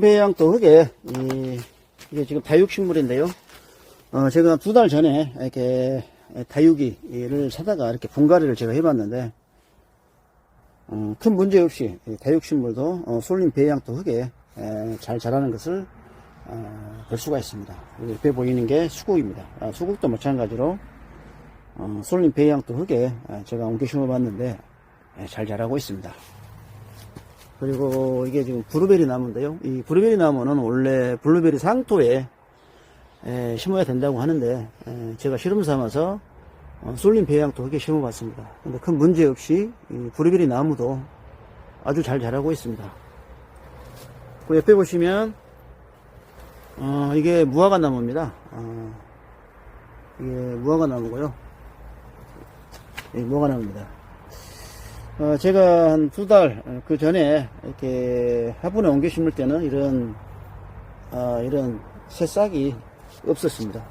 배양도 흙에 이, 이게 지금 다육식물인데요. 어, 제가 두 달 전에 이렇게 다육이를 사다가 이렇게 분갈이를 제가 해봤는데 어, 큰 문제 없이 이 다육식물도 어, 쏠림 배양도 흙에 에, 잘 자라는 것을 어, 볼 수가 있습니다. 옆에 보이는 게 수국입니다. 아, 수국도 마찬가지로 어, 쏠림 배양도 흙에 아, 제가 옮겨 심어봤는데 예, 잘 자라고 있습니다. 그리고 이게 지금 브루베리 나무인데요. 이 브루베리 나무는 원래 블루베리 상토에 에, 심어야 된다고 하는데 에, 제가 실험 삼아서 어, 쏠림 배양도 흙에 심어봤습니다. 근데 큰 문제 없이 이 브루베리 나무도 아주 잘 자라고 있습니다. 그 옆에 보시면 어, 이게 무화과 나무입니다. 어, 이게 무화과 나무고요. 이 무화과 나무입니다. 어, 제가 한 두 달 그 전에 이렇게 화분에 옮겨 심을 때는 이런 아, 이런 새싹이 없었습니다.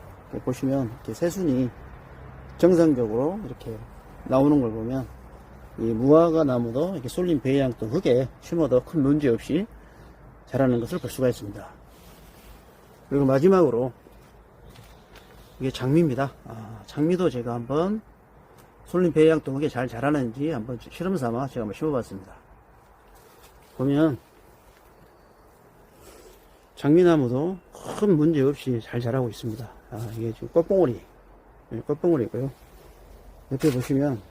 보시면 이렇게 새순이 정상적으로 이렇게 나오는 걸 보면 이 무화과 나무도 이렇게 쏠림 배양도 흙에 심어도 큰 문제 없이 자라는 것을 볼 수가 있습니다. 그리고 마지막으로 이게 장미입니다. 아, 장미도 제가 한번 솔림 배양도 흙에 잘 자라는지 한번 실험 삼아 제가 한번 심어봤습니다. 보면 장미나무도 큰 문제 없이 잘 자라고 있습니다. 아, 이게 지금 꽃봉오리, 네, 꽃봉오리고요. 옆에 보시면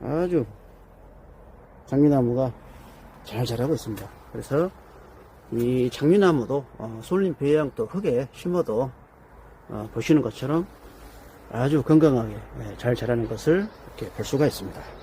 아주 장미나무가 잘 자라고 있습니다. 그래서 이 장미나무도 어, 솔림 배양도 흙에 심어도 어, 보시는 것처럼 아주 건강하게 예, 잘 자라는 것을 이렇게 볼 수가 있습니다.